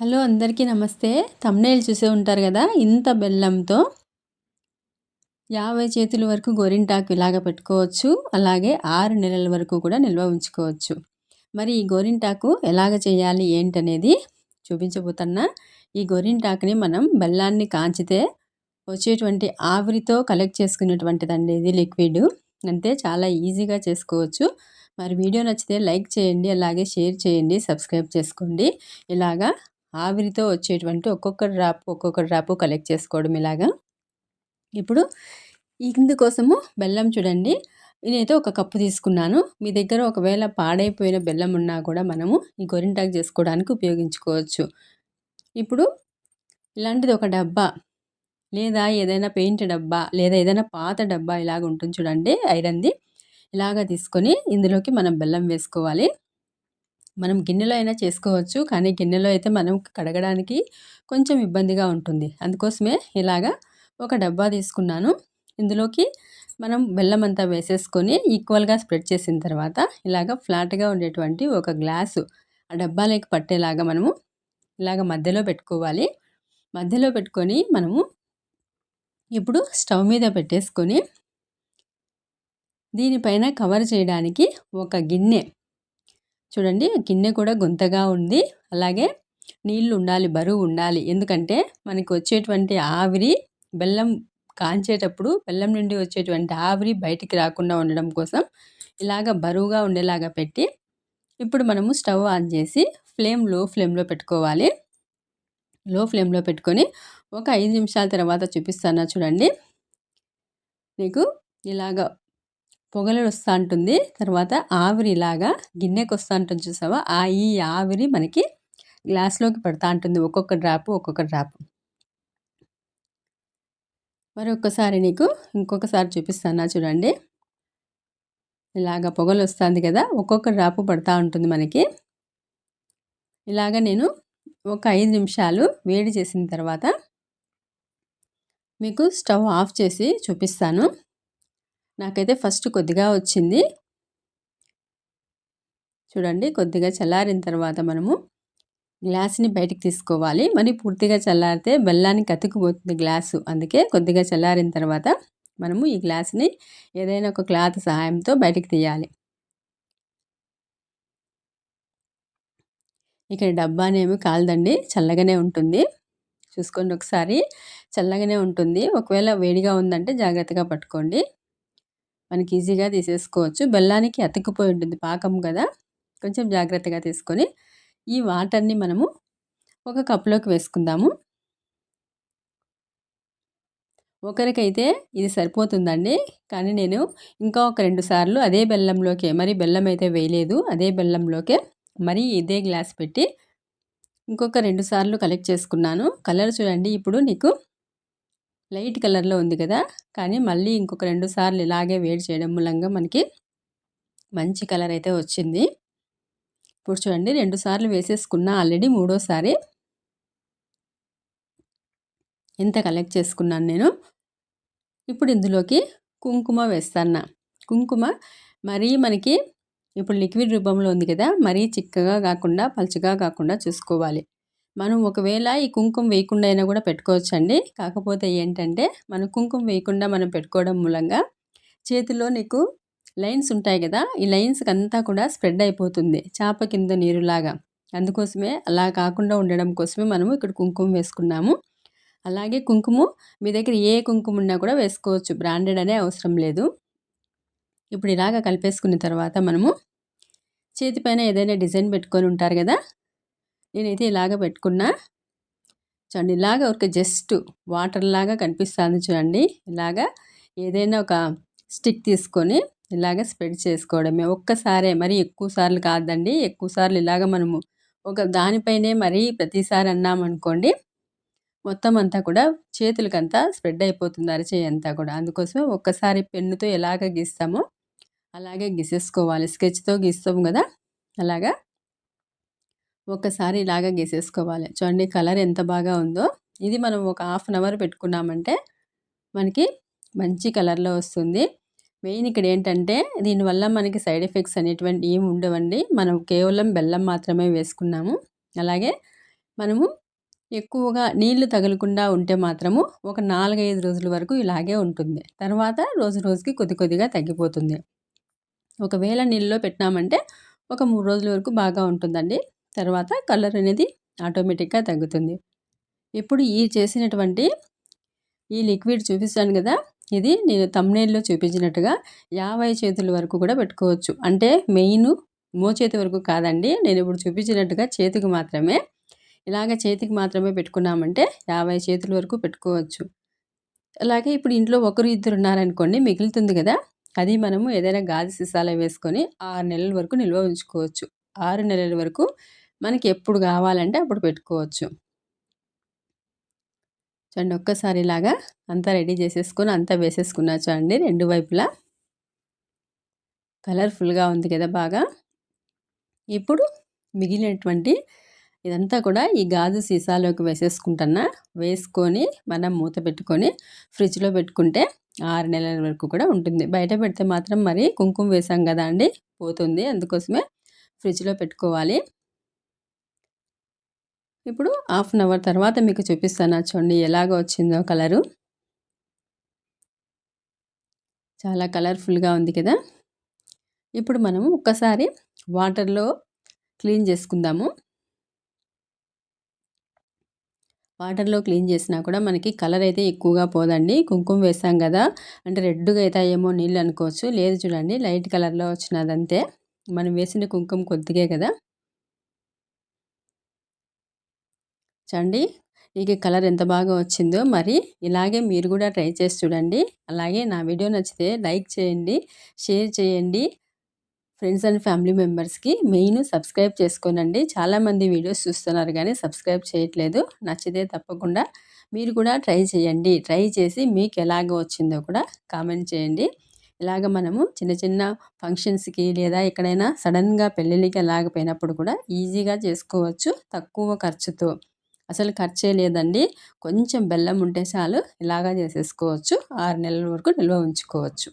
Hello అందరికీ నమస్తే. Thumbnail చూసే ఉంటారు కదా ఇంత బెల్లంతో. యాభై చేతుల వరకు గోరింటాకు ఇలాగ పెట్టుకోవచ్చు. అలాగే ఆరు నెలల వరకు కూడా నిల్వ ఉంచుకోవచ్చు. మరి ఈ గోరింటాకు ఎలాగ చేయాలి ఏంటనేది చూపించబోతున్నా. ఈ గోరింటాకుని మనం బెల్లాన్ని కాంచితే వచ్చేటువంటి ఆవిరితో కలెక్ట్ చేసుకునేటువంటిదండి ఇది లిక్విడ్ అంతే చాలా ఈజీగా చేసుకోవచ్చు. మరి వీడియో నచ్చితే లైక్ చేయండి అలాగే షేర్ చేయండి సబ్స్క్రైబ్ చేసుకోండి. ఇలాగా ఆవిరితో వచ్చేటువంటి ఒక్కొక్క డ్రాప్ ఒక్కొక్క డ్రాప్ కలెక్ట్ చేసుకోవడం ఇలాగా. ఇప్పుడు ఇందుకోసము బెల్లం చూడండి. నేనైతే ఒక కప్పు తీసుకున్నాను. మీ దగ్గర ఒకవేళ పాడైపోయిన బెల్లం ఉన్నా కూడా మనము ఈ గొరింటాకు చేసుకోవడానికి ఉపయోగించుకోవచ్చు. ఇప్పుడు ఇలాంటిది ఒక డబ్బా లేదా ఏదైనా పెయింట్ డబ్బా లేదా ఏదైనా పాత డబ్బా ఇలాగ ఉంటుంది చూడండి ఐరన్ది. ఇలాగ తీసుకొని ఇందులోకి మనం బెల్లం వేసుకోవాలి. మనం గిన్నెలో అయినా చేసుకోవచ్చు. కానీ గిన్నెలో అయితే మనం కడగడానికి కొంచెం ఇబ్బందిగా ఉంటుంది. అందుకోసమే ఇలాగా ఒక డబ్బా తీసుకున్నాను. ఇందులోకి మనం బెల్లం అంతా వేసేసుకొని ఈక్వల్గా స్ప్రెడ్ చేసిన తర్వాత ఇలాగ ఫ్లాట్గా ఉండేటువంటి ఒక గ్లాసు ఆ డబ్బాలోకి పట్టేలాగా మనము ఇలాగ మధ్యలో పెట్టుకోవాలి. మధ్యలో పెట్టుకొని మనము ఇప్పుడు స్టవ్ మీద పెట్టేసుకొని దీనిపైన కవర్ చేయడానికి ఒక గిన్నె చూడండి గిన్నె కూడా గుంతగా ఉంది. అలాగే నీళ్ళు ఉండాలి బరువు ఉండాలి. ఎందుకంటే మనకి వచ్చేటువంటి ఆవిరి బెల్లం కాంచేటప్పుడు బెల్లం నుండి వచ్చేటువంటి ఆవిరి బయటికి రాకుండా ఉండడం కోసం ఇలాగ బరువుగా ఉండేలాగా పెట్టి ఇప్పుడు మనము స్టవ్ ఆన్ చేసి ఫ్లేమ్లో ఫ్లేమ్లో పెట్టుకోవాలి. లో ఫ్లేమ్లో పెట్టుకొని ఒక ఐదు నిమిషాల తర్వాత చూపిస్తాను చూడండి. మీకు ఇలాగ పొగలు వస్తూ ఉంటుంది తర్వాత ఆవిరి ఇలాగా గిన్నెకి వస్తూ ఉంటుంది చూసావా? ఆ ఈ ఆవిరి మనకి గ్లాస్లోకి పడుతూ ఉంటుంది ఒక్కొక్క డ్రాప్ ఒక్కొక్క డ్రాప్. మరొకసారి నీకు ఇంకొకసారి చూపిస్తాను చూడండి. ఇలాగ పొగలు వస్తుంది కదా ఒక్కొక్క డ్రాపు పడుతూ ఉంటుంది మనకి. ఇలాగ నేను ఒక ఐదు నిమిషాలు వేడి చేసిన తర్వాత మీకు స్టవ్ ఆఫ్ చేసి చూపిస్తాను. నాకైతే ఫస్ట్ కొద్దిగా వచ్చింది. చూడండి కొద్దిగా చల్లారిన తర్వాత మనము గ్లాస్ని బయటికి తీసుకోవాలి. మరి పూర్తిగా చల్లారితే బెల్లానికి అతుకుపోతుంది గ్లాసు. అందుకే కొద్దిగా చల్లారిన తర్వాత మనము ఈ గ్లాస్ని ఏదైనా ఒక క్లాత్ సహాయంతో బయటికి తీయాలి. ఇక్కడ డబ్బానేమి కాలదండి. చల్లగానే ఉంటుంది. చూసుకోండి ఒకసారి. చల్లగానే ఉంటుంది. ఒకవేళ వేడిగా ఉందంటే జాగ్రత్తగా పట్టుకోండి. మనకి ఈజీగా తీసేసుకోవచ్చు. బెల్లానికి అతుక్కుపోయి ఉంటుంది పాకం కదా! కొంచెం జాగ్రత్తగా తీసుకొని ఈ వాటర్ని మనము ఒక కప్లోకి వేసుకుందాము. ఒకరికైతే ఇది సరిపోతుందండి. కానీ నేను ఇంకా ఒక రెండు సార్లు అదే బెల్లంలోకే మరి బెల్లం అయితే వేయలేదు. అదే బెల్లంలోకే మరి ఇదే గ్లాస్ పెట్టి ఇంకొక రెండు సార్లు కలెక్ట్ చేసుకున్నాను. కలర్ చూడండి ఇప్పుడు నీకు లైట్ కలర్లో ఉంది కదా! కానీ మళ్ళీ ఇంకొక రెండు సార్లు ఇలాగే వేడి చేయడం మూలంగా మనకి మంచి కలర్ అయితే వచ్చింది. ఇప్పుడు చూడండి రెండు సార్లు వేసేసుకున్నా ఆల్రెడీ మూడోసారి. ఎంత కలెక్ట్ చేసుకున్నాను నేను. ఇప్పుడు ఇందులోకి కుంకుమ వేస్తాను కుంకుమ మరీ మనకి ఇప్పుడు లిక్విడ్ రూపంలో ఉంది కదా! మరీ చిక్కగా కాకుండా పలుచగా కాకుండా చూసుకోవాలి. మనం ఒకవేళ ఈ కుంకుమ వేయకుండా అయినా కూడా పెట్టుకోవచ్చండి. కాకపోతే ఏంటంటే మనం కుంకుమ వేయకుండా మనం పెట్టుకోవడం మూలంగా చేతిలో నీకు లైన్స్ ఉంటాయి కదా ఈ లైన్స్కి అంతా కూడా స్ప్రెడ్ అయిపోతుంది చేప కింద నీరులాగా. అందుకోసమే అలా కాకుండా ఉండడం కోసమే మనము ఇక్కడ కుంకుమ వేసుకున్నాము. అలాగే కుంకుమ మీ దగ్గర ఏ కుంకుమ ఉన్నా కూడా వేసుకోవచ్చు బ్రాండెడ్ అనే అవసరం లేదు. ఇప్పుడు ఇలాగ కలిపేసుకున్న తర్వాత మనము చేతిపైన ఏదైనా డిజైన్ పెట్టుకొని ఉంటారు కదా నేనైతే ఇలాగ పెట్టుకున్నా. చూడండి ఇలాగ ఒక జస్ట్ వాటర్ లాగా కనిపిస్తుంది చూడండి. ఇలాగా ఏదైనా ఒక స్టిక్ తీసుకొని ఇలాగ స్ప్రెడ్ చేసుకోవడమే. ఒక్కసారే మరి ఎక్కువ సార్లు కాదండి. ఎక్కువ సార్లు ఇలాగ మనము ఒక దానిపైనే మరి ప్రతిసారి అన్నామనుకోండి మొత్తం అంతా కూడా చేతులకంతా స్ప్రెడ్ అయిపోతుంది అరచేయి అంతా కూడా. అందుకోసం ఒక్కసారి పెన్నుతో ఎలాగ గీస్తామో అలాగే గీసేసుకోవాలి. స్కెచ్తో గీస్తాము కదా అలాగా ఒకసారి ఇలాగ గీసేసుకోవాలి. చూడండి కలర్ ఎంత బాగా ఉందో. ఇది మనం ఒక హాఫ్ అన్ అవర్ పెట్టుకున్నామంటే మనకి మంచి కలర్లో వస్తుంది. మెయిన్ ఇక్కడ ఏంటంటే దీనివల్ల మనకి సైడ్ ఎఫెక్ట్స్ అనేటువంటి ఏమి ఉండవండి. మనం కేవలం బెల్లం మాత్రమే వేసుకున్నాము. అలాగే మనము ఎక్కువగా నీళ్ళు తగలకుండా ఉంటే మాత్రము ఒక నాలుగైదు రోజుల వరకు ఇలాగే ఉంటుంది. తర్వాత రోజు రోజుకి కొద్ది కొద్దిగా తగ్గిపోతుంది. ఒకవేళ నీళ్ళలో పెట్టినామంటే ఒక మూడు రోజుల వరకు బాగా ఉంటుందండి. తర్వాత కలర్ అనేది ఆటోమేటిక్గా తగ్గుతుంది. ఇప్పుడు ఈ చేసినటువంటి ఈ లిక్విడ్ చూపిస్తాను కదా ఇది నేను తమ్నేల్లో చూపించినట్టుగా యాభై చేతుల వరకు కూడా పెట్టుకోవచ్చు. అంటే మెయిన్ మోచేతి వరకు కాదండి నేను ఇప్పుడు చూపించినట్టుగా చేతికి మాత్రమే ఇలాగ చేతికి మాత్రమే పెట్టుకున్నామంటే యాభై చేతుల వరకు పెట్టుకోవచ్చు. అలాగే ఇప్పుడు ఇంట్లో ఒకరు ఇద్దరు ఉన్నారనుకోండి మిగులుతుంది కదా అది మనము ఏదైనా గాజు సీసాలో వేసుకొని ఆరు నెలల వరకు నిల్వ ఉంచుకోవచ్చు. ఆరు నెలల వరకు మనకి ఎప్పుడు కావాలంటే అప్పుడు పెట్టుకోవచ్చు. చూడండి ఒక్కసారి ఇలాగా అంతా రెడీ చేసేసుకొని అంతా వేసేసుకున్నా చూడండి రెండు వైపులా. కలర్ఫుల్గా ఉంది కదా బాగా. ఇప్పుడు మిగిలినటువంటి ఇదంతా కూడా ఈ గాజు సీసాలోకి వేసేసుకుంటున్నా. వేసుకొని మనం మూత పెట్టుకొని ఫ్రిడ్జ్లో పెట్టుకుంటే ఆరు నెలల వరకు కూడా ఉంటుంది. బయట పెడితే మాత్రం మరి కుంకుమ వేసాం కదా అండి పోతుంది. అందుకోసమే ఫ్రిడ్జ్లో పెట్టుకోవాలి. ఇప్పుడు హాఫ్ అన్ అవర్ తర్వాత మీకు చూపిస్తాను. చూడండి ఎలాగ వచ్చిందో కలరు. చాలా కలర్ఫుల్గా ఉంది కదా. ఇప్పుడు మనము ఒక్కసారి వాటర్లో క్లీన్ చేసుకుందాము. వాటర్లో క్లీన్ చేసినా కూడా మనకి కలర్ అయితే ఎక్కువగా పోదండి. కుంకుమ వేసాం కదా. అంటే రెడ్గా అవుతాయేమో నీళ్ళు అనుకోవచ్చు. లేదు చూడండి లైట్ కలర్లో వచ్చినదంతే. మనం వేసిన కుంకుమ కొద్దిగే కదా. చండి మీకు కలర్ ఎంత బాగా వచ్చిందో మరి ఇలాగే మీరు కూడా ట్రై చేసి చూడండి. అలాగే నా వీడియో నచ్చితే లైక్ చేయండి షేర్ చేయండి. ఫ్రెండ్స్ అండ్ ఫ్యామిలీ మెంబర్స్కి మెయిన్ సబ్స్క్రైబ్ చేసుకోనండి. చాలామంది వీడియోస్ చూస్తున్నారు కానీ సబ్స్క్రైబ్ చేయట్లేదు. నచ్చితే తప్పకుండా మీరు కూడా ట్రై చేయండి. ట్రై చేసి మీకు ఎలాగ వచ్చిందో కూడా కామెంట్ చేయండి. ఇలాగ మనము చిన్న చిన్న ఫంక్షన్స్కి లేదా ఎక్కడైనా సడన్గా పెళ్ళిళ్ళకి ఎలాగ పోయినప్పుడు కూడా ఈజీగా చేసుకోవచ్చు. తక్కువ ఖర్చుతో. అసలు ఖర్చే లేదండి. కొంచెం బెల్లం ఉంటే చాలు ఇలాగా చేసేసుకోవచ్చు. ఆరు నెలల వరకు నిల్వ ఉంచుకోవచ్చు.